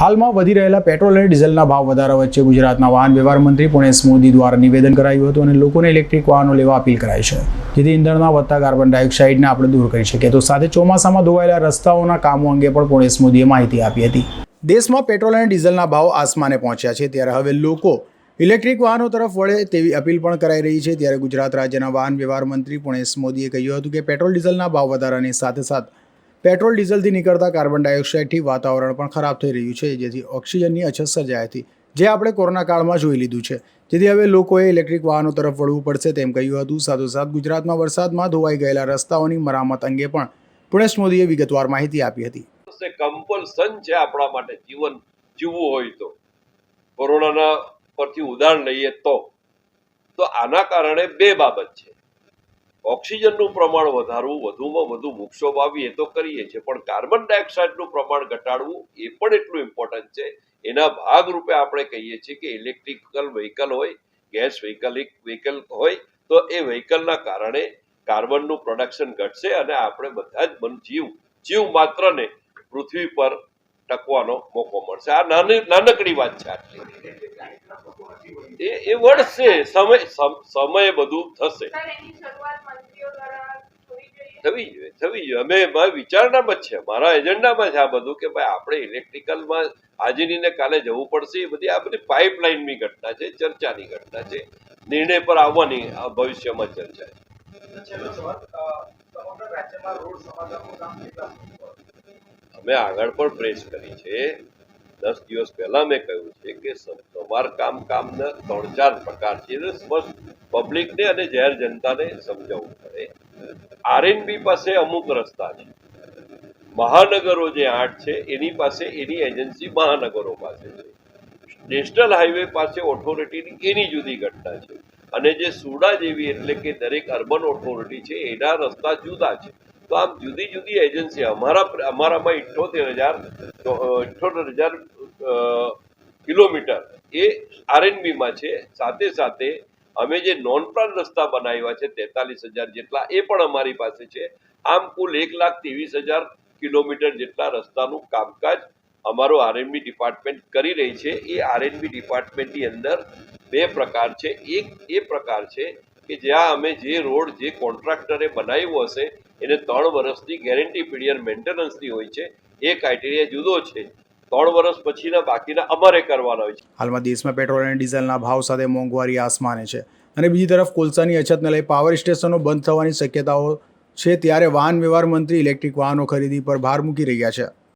હાલમાં વધી રહેલા પેટ્રોલ અને ડીઝલના ભાવ વધારા વચ્ચે ગુજરાતના વાહન વ્યવહાર મંત્રી પુણેશ મોદી દ્વારા નિવેદન કરાયું હતું અને લોકોને ઇલેક્ટ્રિક વાહનો લેવા અપીલ કરાઈ છે. જેથી ઇંધણના વધતા કાર્બન ડાયોક્સાઇડને આપણે દૂર કરી શકીએ. તો સાથે ચોમાસામાં ધોવાયેલા રસ્તાઓના કામો અંગે પણ પુણેશ મોદીએ માહિતી આપી હતી. દેશમાં પેટ્રોલ અને ડીઝલના ભાવ આસમાને પહોંચ્યા છે. ત્યારે હવે લોકો ઇલેક્ટ્રિક વાહનો તરફ વળે તેવી અપીલ પણ કરાઈ રહી છે. ત્યારે ગુજરાત રાજ્યના વાહન વ્યવહાર મંત્રી પુણેશ મોદીએ કહ્યું હતું કે પેટ્રોલ ડીઝલના ભાવ વધારાની સાથે સાથે પેટ્રોલ ડીઝલથી નીકળતા કાર્બન ડાયોક્સાઇડથી વાતાવરણ પણ ખરાબ થઈ રહ્યું છે, જેથી ઓક્સિજનની અછત સર્જાઈ હતી, જે આપણે કોરોના કાળમાં જોઈ લીધું છે. જેથી હવે લોકોએ ઇલેક્ટ્રિક વાહનો તરફ વળવું પડશે તેમ કહ્યું હતું. સાથોસાથ ગુજરાતમાં વરસાદમાં ધોવાઈ ગયેલા રસ્તાઓની મરામત અંગે પણ પુણેશ મોદીએ વિગતવાર માહિતી આપી હતી. કમ્પલસન છે આપણા માટે જીવન જીવવું હોય તો. કોરોનાના પરથી ઉદાહરણ લઈએ તો. તો આના કારણે બે બાબત છે. ઓક્સિજનનું પ્રમાણ વધારવું, વધુમાં વધુ વૃક્ષો વાવીએ તો કરીએ છીએ. પણ કાર્બન ડાયોક્સાઇડનું પ્રમાણ ઘટાડવું એ પણ એટલું ઇમ્પોર્ટન્ટ છે. એના ભાગરૂપે આપણે કહીએ છીએ કે ઇલેક્ટ્રિકલ વ્હીકલ હોય, ગેસ વ્હીકલિક વ્હીકલ હોય, તો એ વ્હીકલના કારણે કાર્બનનું પ્રોડક્શન ઘટશે અને આપણે બધા જ મન જીવ જીવ માત્રને પૃથ્વી પર ટકવાનો મોકો મળશે. આ નાની, નાનકડી વાત છે આટલી. એ વળશે સમય સમય બધું થશે. થવી જોઈએ થવી જોઈએ. અમે મારા વિચારણામાં જ છે. મારા એજન્ડામાં છે આ બધું કે ભાઈ આપણે ઇલેક્ટ્રિકલમાં આજની ને કાલે જવું પડશે. એ બધી આ બધી પાઇપલાઇનની ઘટના છે ચર્ચાની ઘટના છે. નિર્ણય પર આવવાની આ ભવિષ્યમાં ચર્ચા છે? અમે આગળ પણ પ્રેસ કરી છે. દસ દિવસ પહેલા મેં કહ્યું છે કે સમ- સમારકામ કામના ત્રણ ચાર પ્રકાર છે. સ્પષ્ટ પબ્લિકને અને જાહેર જનતાને સમજાવવું પડે. આરએનબી પાસે અમુક રસ્તા છે. મહાનગરો જે આઠ છે, એની પાસે, એની એજન્સી મહાનગરો પાસે છે. નેશનલ હાઈવે પાસે ઓથોરિટીની એની જુદી ઘટના છે. અને જે સુડા જેવી એટલે કે દરેક અર્બન ઓથોરિટી છે, એના રસ્તા જુદા છે. તો આમ જુદી જુદી એજન્સી, અમારા અમારામાં ઇઠ્ઠોતેર હજાર ઇઠ્ઠોતેર હજાર કિલોમીટર એ આરએનબીમાં છે. સાથે સાથે અમે જે નોન પ્લાન રસ્તા બનાવ્યા છે, તેતાલીસ હજાર જેટલા, એ પણ અમારી પાસે છે. આમ કુલ એક લાખ ત્રેવીસ હજાર કિલોમીટર જેટલા રસ્તાનું કામકાજ અમારો આરએનબી ડિપાર્ટમેન્ટ કરી રહી છે. એ આરએનબી ડિપાર્ટમેન્ટની અંદર બે પ્રકાર છે. એક એ પ્રકાર છે કે જ્યાં અમે જે રોડ, જે કોન્ટ્રાક્ટરે બનાવ્યો હશે, એને ત્રણ વર્ષની ગેરંટી પીરિયડ મેન્ટેનન્સની હોય છે. એ ક્રાઇટેરિયા જુદો છે. ત્રણ વર્ષ પછીના બાકીના અમારે કરવાના હોય છે. હાલમાં દેશમાં પેટ્રોલ અને ડીઝલના ભાવ સાથે મોંઘવારી આસમાને છે. અને બીજી તરફ કોલસાની અછતને લઈ પાવર સ્ટેશનો બંધ થવાની શક્યતાઓ છે, ત્યારે વાહન વ્યવહાર મંત્રી ઇલેક્ટ્રિક વાહનો ખરીદી પર ભાર મૂકી રહ્યા છે.